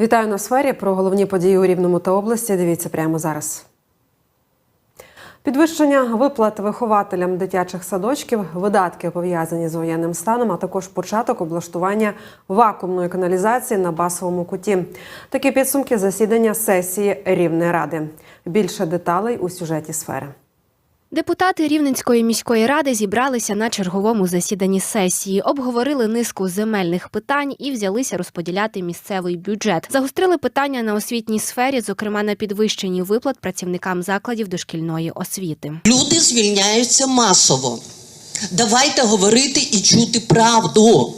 Вітаю на сфері. Про головні події у Рівному та області. Дивіться прямо зараз. Підвищення виплат вихователям дитячих садочків, видатки пов'язані з воєнним станом, а також початок облаштування вакуумної каналізації на басовому куті. Такі підсумки засідання сесії Рівної ради. Більше деталей у сюжеті сфери. Депутати Рівненської міської ради зібралися на черговому засіданні сесії, обговорили низку земельних питань і взялися розподіляти місцевий бюджет. Загострили питання на освітній сфері, зокрема на підвищенні виплат працівникам закладів дошкільної освіти. Люди звільняються масово. Давайте говорити і чути правду.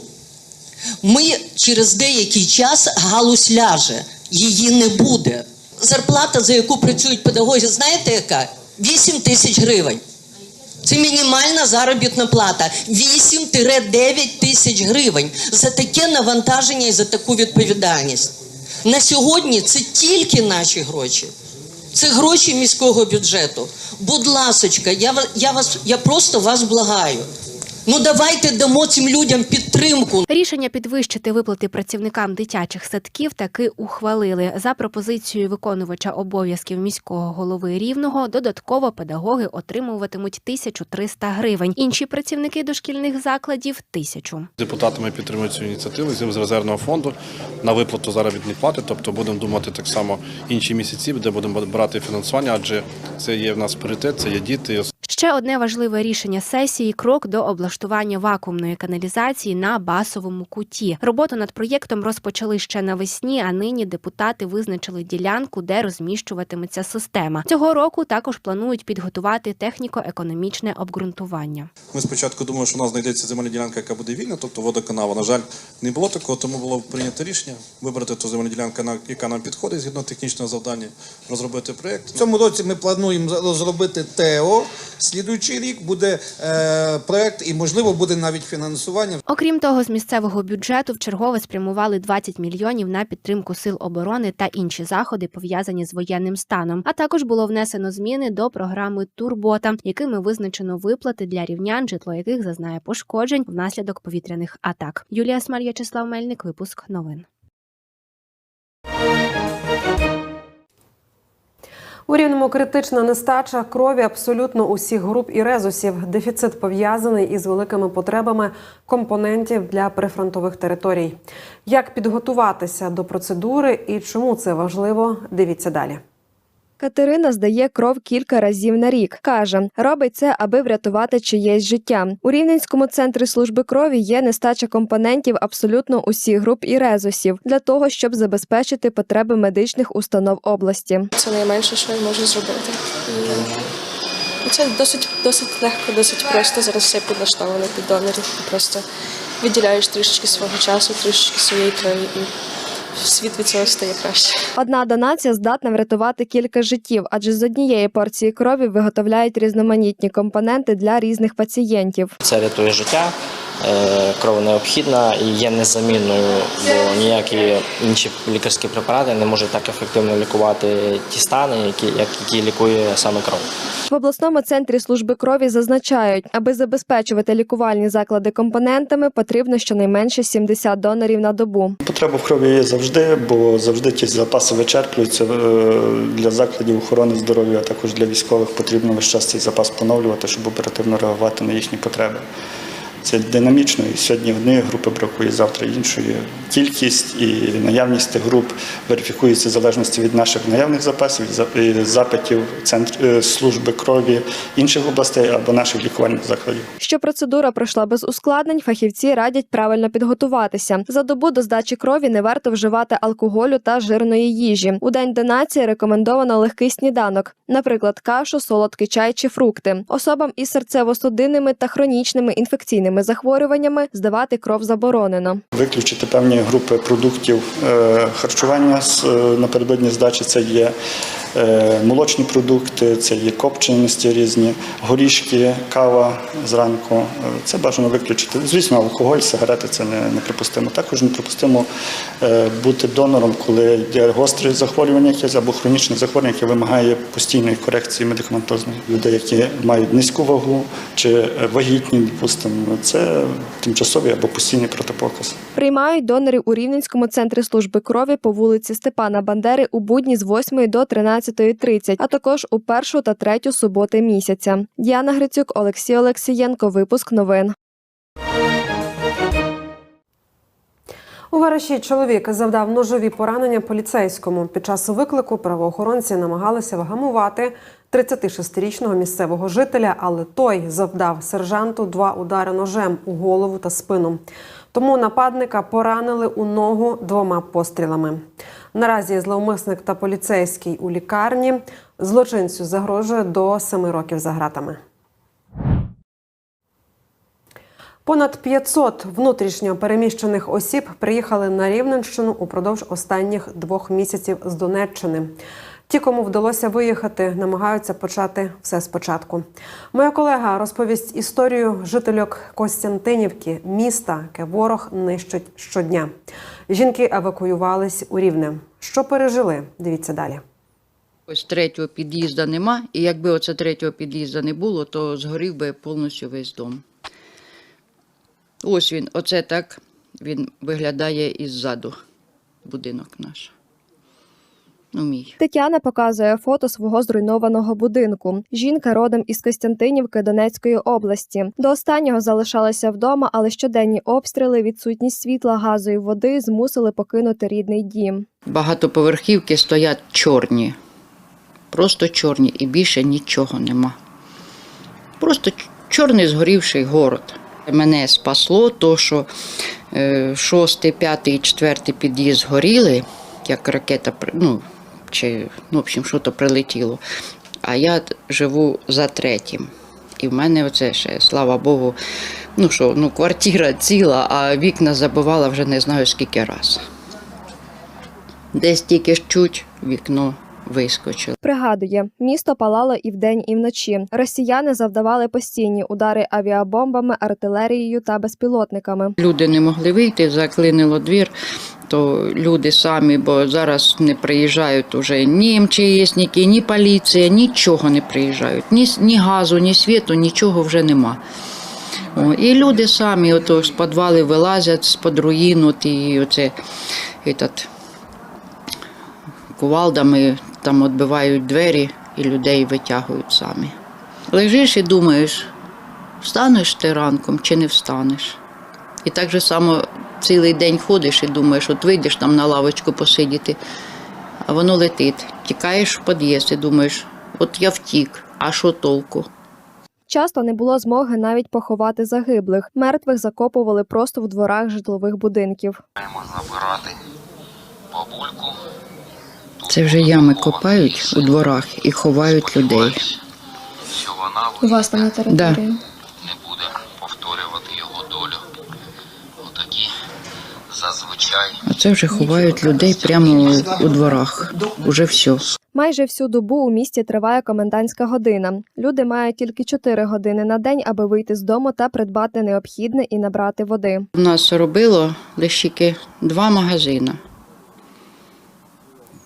Ми через деякий час галузь ляже, її не буде. Зарплата, за яку працюють педагоги, знаєте яка? 8 тисяч гривень. Це мінімальна заробітна плата. 8-9 тисяч гривень за таке навантаження і за таку відповідальність. На сьогодні це тільки наші гроші. Це гроші міського бюджету. Будь ласочка, я, я, вас, я просто вас благаю. Ну давайте дамо цим людям підтримку. Рішення підвищити виплати працівникам дитячих садків таки ухвалили. За пропозицією виконувача обов'язків міського голови рівного, додатково педагоги отримуватимуть 1300 гривень. Інші працівники дошкільних закладів тисячу. Депутатами підтримують цю ініціативу з резервного фонду на виплату заробітної плати. Тобто будемо думати так само інші місяці, де будемо брати фінансування, адже це є в нас пріоритет, це є діти. Ще одне важливе рішення сесії крок до облаштування вакуумної каналізації на басовому куті. Роботу над проєктом розпочали ще навесні, а нині депутати визначили ділянку, де розміщуватиметься система. Цього року також планують підготувати техніко-економічне обґрунтування. Ми спочатку думали, що у нас знайдеться земельна ділянка, яка буде вільна, тобто водоканава. На жаль, не було такого, тому було прийнято рішення вибрати ту земельну ділянку, на- яка нам підходить згідно технічного завдання, розробити проєкт. В цьому році ми плануємо за- зробити ТЕО. Слідуючий рік буде е, проект і, можливо, буде навіть фінансування. Окрім того, з місцевого бюджету вчергове спрямували 20 мільйонів на підтримку сил оборони та інші заходи, пов'язані з воєнним станом. А також було внесено зміни до програми Турбота, якими визначено виплати для рівнян, житло яких зазнає пошкоджень внаслідок повітряних атак. Юлія Смаль, В'ячеслав Мельник, випуск новин. У рівному критична нестача крові абсолютно усіх груп і резусів. Дефіцит пов'язаний із великими потребами компонентів для прифронтових територій. Як підготуватися до процедури і чому це важливо? Дивіться далі. Катерина здає кров кілька разів на рік. Каже, робить це, аби врятувати чиєсь життя. У Рівненському центрі служби крові є нестача компонентів абсолютно усіх груп і резусів для того, щоб забезпечити потреби медичних установ області. Це найменше, що я можу зробити. Це досить, досить легко, досить просто. Зараз все підлаштовано під донорів. Просто виділяєш трішечки свого часу, трішечки своєї крові, світ від цього стає краще. Одна донація здатна врятувати кілька життів, адже з однієї порції крові виготовляють різноманітні компоненти для різних пацієнтів. Це рятує життя. Е, Кров необхідна і є незамінною, бо ніякі інші лікарські препарати не можуть так ефективно лікувати ті стани, які, які лікує саме кров. В обласному центрі служби крові зазначають, аби забезпечувати лікувальні заклади компонентами, потрібно щонайменше 70 донорів на добу. Потреба в крові є завжди, бо завжди ті запаси вичерплюються е, для закладів охорони здоров'я, а також для військових потрібно весь час цей запас поновлювати, щоб оперативно реагувати на їхні потреби. Це динамічно, і сьогодні однієї групи бракує, завтра іншої. Кількість і наявність тих груп верифікується в залежності від наших наявних запасів, запитів центр е, служби крові інших областей або наших лікувальних закладів. Щоб процедура пройшла без ускладнень, фахівці радять правильно підготуватися. За добу до здачі крові не варто вживати алкоголю та жирної їжі. У день донації рекомендовано легкий сніданок, наприклад, кашу, солодкий чай чи фрукти. Особам із серцево-судинними та хронічними інфекційними захворюваннями здавати кров заборонено. Виключити певні групи продуктів е, харчування е, напередодні здачі. Це є молочні продукти, це є копченості різні, горішки, кава зранку. Е, Це бажано виключити. Звісно, алкоголь, сигарети це не, неприпустимо. Також неприпустимо е, бути донором, коли є гостре захворювання якесь або хронічне захворювання, яке вимагає постійної корекції медикаментозної. Людей, які мають низьку вагу чи е, вагітні, допустимо, це тимчасові або постійні протипокази. Приймають донорів у Рівненському центрі служби крові по вулиці Степана Бандери у будні з 8 до 13.30, а також у першу та третю суботи місяця. Діана Грицюк, Олексій Олексієнко. Випуск новин. У Вараші чоловік завдав ножові поранення поліцейському. Під час виклику правоохоронці намагалися вгамувати 36-річного місцевого жителя, але той завдав сержанту два удари ножем у голову та спину. Тому нападника поранили у ногу двома пострілами. Наразі зловмисник та поліцейський у лікарні. Злочинцю загрожує до семи років за ґратами. Понад 500 внутрішньо переміщених осіб приїхали на Рівненщину упродовж останніх двох місяців з Донеччини. Ті, кому вдалося виїхати, намагаються почати все спочатку. Моя колега розповість історію жительок Костянтинівки, міста, яке ворог нищить щодня. Жінки евакуювались у Рівне. Що пережили? Дивіться далі. Ось третього під'їзду нема, і якби оце третього під'їзду не було, то згорів би повністю весь дом. Ось він, оце так він виглядає іззаду, будинок наш. Ну, мій. Тетяна показує фото свого зруйнованого будинку. Жінка родом із Костянтинівки Донецької області. До останнього залишалася вдома, але щоденні обстріли, відсутність світла, газу і води змусили покинути рідний дім. Багатоповерхівки стоять чорні. Просто чорні і більше нічого нема. Просто чорний згорівший город. Мене спасло, то що е, шостий, п'ятий і четвертий під'їзд згоріли, як ракета, ну, чи, ну, в общем, що то прилетіло. А я живу за третім. І в мене оце ще, слава Богу, ну що, ну, квартира ціла, а вікна забивала вже не знаю скільки раз. Десь тільки ж чуть вікно вискочило. Пригадує, місто палало і вдень, і вночі. Росіяни завдавали постійні удари авіабомбами, артилерією та безпілотниками. Люди не могли вийти, заклинило двір, то люди самі, бо зараз не приїжджають уже ні МЧСники, ні поліція, нічого не приїжджають. Ні, ні газу, ні світу, нічого вже нема. О, і люди самі ото з підвали вилазять з-під руїн, от і оце этот, кувалдами там відбивають двері і людей витягують самі. Лежиш і думаєш, встанеш ти ранком чи не встанеш. І так же само цілий день ходиш і думаєш, от вийдеш там на лавочку посидіти, а воно летить. Тікаєш в під'їзд і думаєш, от я втік, а що толку? Часто не було змоги навіть поховати загиблих. Мертвих закопували просто в дворах житлових будинків. забирати бабульку. Це вже ями копають у дворах і ховають людей. У вас там на території? Да. А це вже ховають людей прямо у, дворах. Уже все. Майже всю добу у місті триває комендантська година. Люди мають тільки 4 години на день, аби вийти з дому та придбати необхідне і набрати води. У нас робило лише два магазини.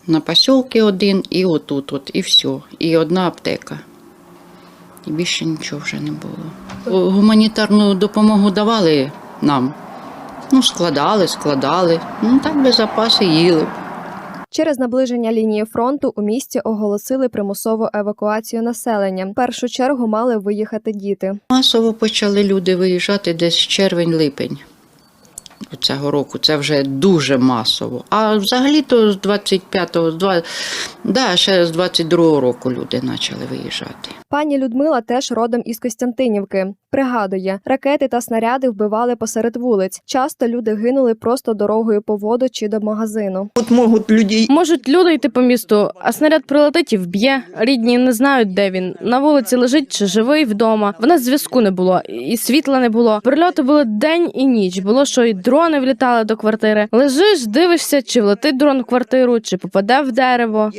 На посілки один і отут, от, і все. І одна аптека. І більше нічого вже не було. Гуманітарну допомогу давали нам. Ну, складали, складали. Ну, так би запаси їли. Через наближення лінії фронту у місті оголосили примусову евакуацію населення. В першу чергу мали виїхати діти. Масово почали люди виїжджати десь червень-липень цього року. Це вже дуже масово. А взагалі-то з 25-го, з два- да, ще з 22-го року люди почали виїжджати. Пані Людмила теж родом із Костянтинівки. Пригадує, ракети та снаряди вбивали посеред вулиць. Часто люди гинули просто дорогою по воду чи до магазину. От можуть людей Можуть люди йти по місту, а снаряд прилетить і вб'є. Рідні не знають, де він. На вулиці лежить чи живий вдома. В нас зв'язку не було, і світла не було. Прильоти були день і ніч. Було що і дрони влітали до квартири. Лежиш, дивишся, чи влетить дрон в квартиру, чи попаде в дерево.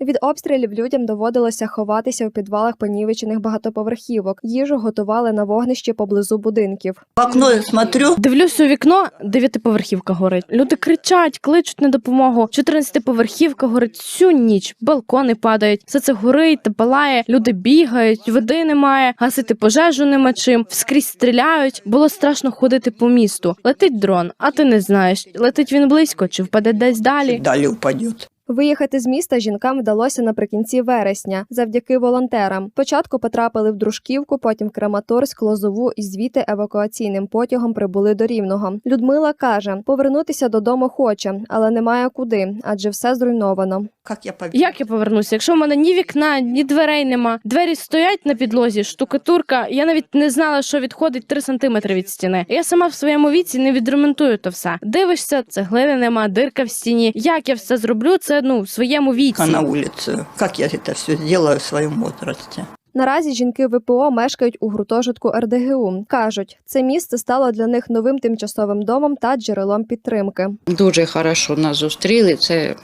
Від обстрілів людям доводилося ховатися у підвалах понівечених багатоповерхівок. Їжу готували на вогнищі поблизу будинків. В окно я смотрю, Дивлюсь у вікно, дев'ятиповерхівка горить. Люди кричать, кличуть на допомогу. Чотирнадцятиповерхівка горить всю ніч, балкони падають. Все це горить та палає. Люди бігають, води немає, гасити пожежу нема чим. Вскрізь стріляють. Було страшно ходити по місту. Летить дрон, а ти не знаєш, летить він близько чи впаде десь далі. далі упадет. Виїхати з міста жінкам вдалося наприкінці вересня завдяки волонтерам. Спочатку потрапили в Дружківку, потім в Краматорськ, Лозову і звідти евакуаційним потягом прибули до Рівного. Людмила каже, повернутися додому хоче, але немає куди, адже все зруйновано. Как я побегу? Як я повернуся? Якщо в мене ні вікна, ні дверей нема. Двері стоять на підлозі, штукатурка. Я навіть не знала, що відходить 3 сантиметри від стіни. Я сама в своєму віці не відремонтую то все. Дивишся, цеглини нема, дирка в стіні. Як я все зроблю? Це ну в своєму віці. на улицу. Как я это все сделаю в своем возрасте? Наразі жінки ВПО мешкають у гуртожитку РДГУ. кажуть, це місце стало для них новим тимчасовим домом та джерелом підтримки. Дуже хорошо нас зустріли. Це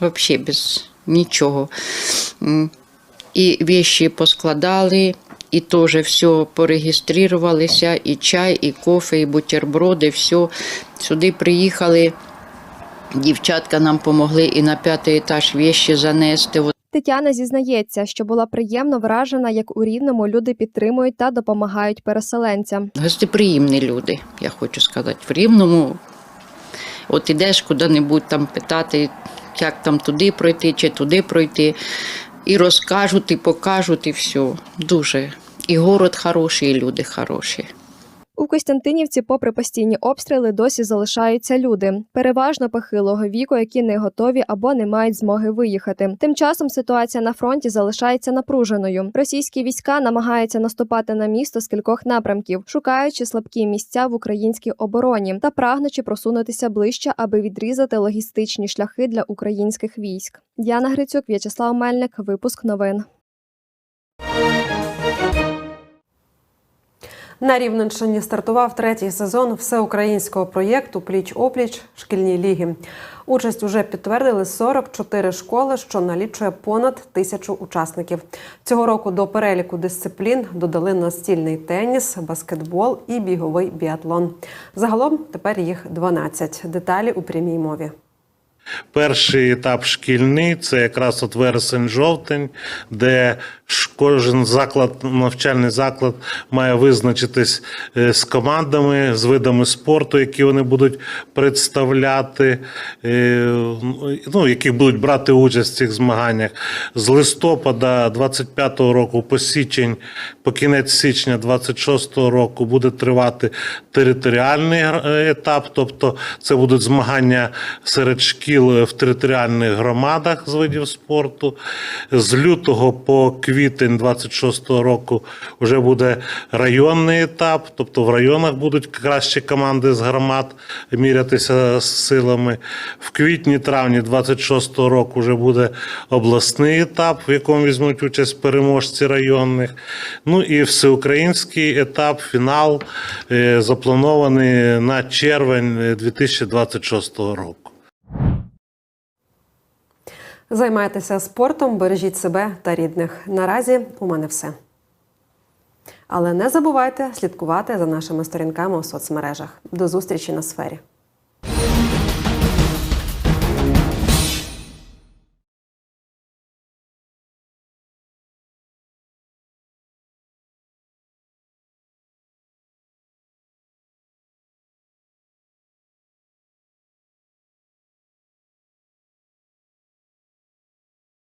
взагалі без нічого. І віші поскладали, і теж все пореєструвалися, і чай, і кофе, і бутерброди, все. Сюди приїхали. Дівчатка нам допомогли і на п'ятий етаж віші занести. Тетяна зізнається, що була приємно вражена, як у рівному люди підтримують та допомагають переселенцям. Гостеприємні люди, я хочу сказати. В Рівному от ідеш куди-небудь там питати, як там туди пройти чи туди пройти. І розкажуть, і покажуть, і все. Дуже. І город хороший, і люди хороші. У Костянтинівці, попри постійні обстріли, досі залишаються люди, переважно похилого віку, які не готові або не мають змоги виїхати. Тим часом ситуація на фронті залишається напруженою. Російські війська намагаються наступати на місто з кількох напрямків, шукаючи слабкі місця в українській обороні та прагнучи просунутися ближче, аби відрізати логістичні шляхи для українських військ. Діана Грицюк, В'ячеслав Мельник, випуск новин. На Рівненщині стартував третій сезон всеукраїнського проєкту Пліч опліч шкільні ліги. Участь уже підтвердили 44 школи, що налічує понад тисячу учасників. Цього року до переліку дисциплін додали настільний теніс, баскетбол і біговий біатлон. Загалом тепер їх 12. Деталі у прямій мові. Перший етап шкільний це якраз от вересень-жовтень, де кожен заклад, навчальний заклад має визначитись е, з командами, з видами спорту, які вони будуть представляти, е, ну, які будуть брати участь в цих змаганнях. З листопада 25-го року по січень, по кінець січня 26-го року буде тривати територіальний е, етап, тобто це будуть змагання серед шкіл в територіальних громадах з видів спорту. З лютого по квітень 26-го року вже буде районний етап, тобто в районах будуть кращі команди з громад мірятися з силами. В квітні-травні 26-го року вже буде обласний етап, в якому візьмуть участь переможці районних. Ну і всеукраїнський етап, фінал е, запланований на червень е, 2026 року. Займайтеся спортом, бережіть себе та рідних. Наразі у мене все. Але не забувайте слідкувати за нашими сторінками у соцмережах. До зустрічі на сфері.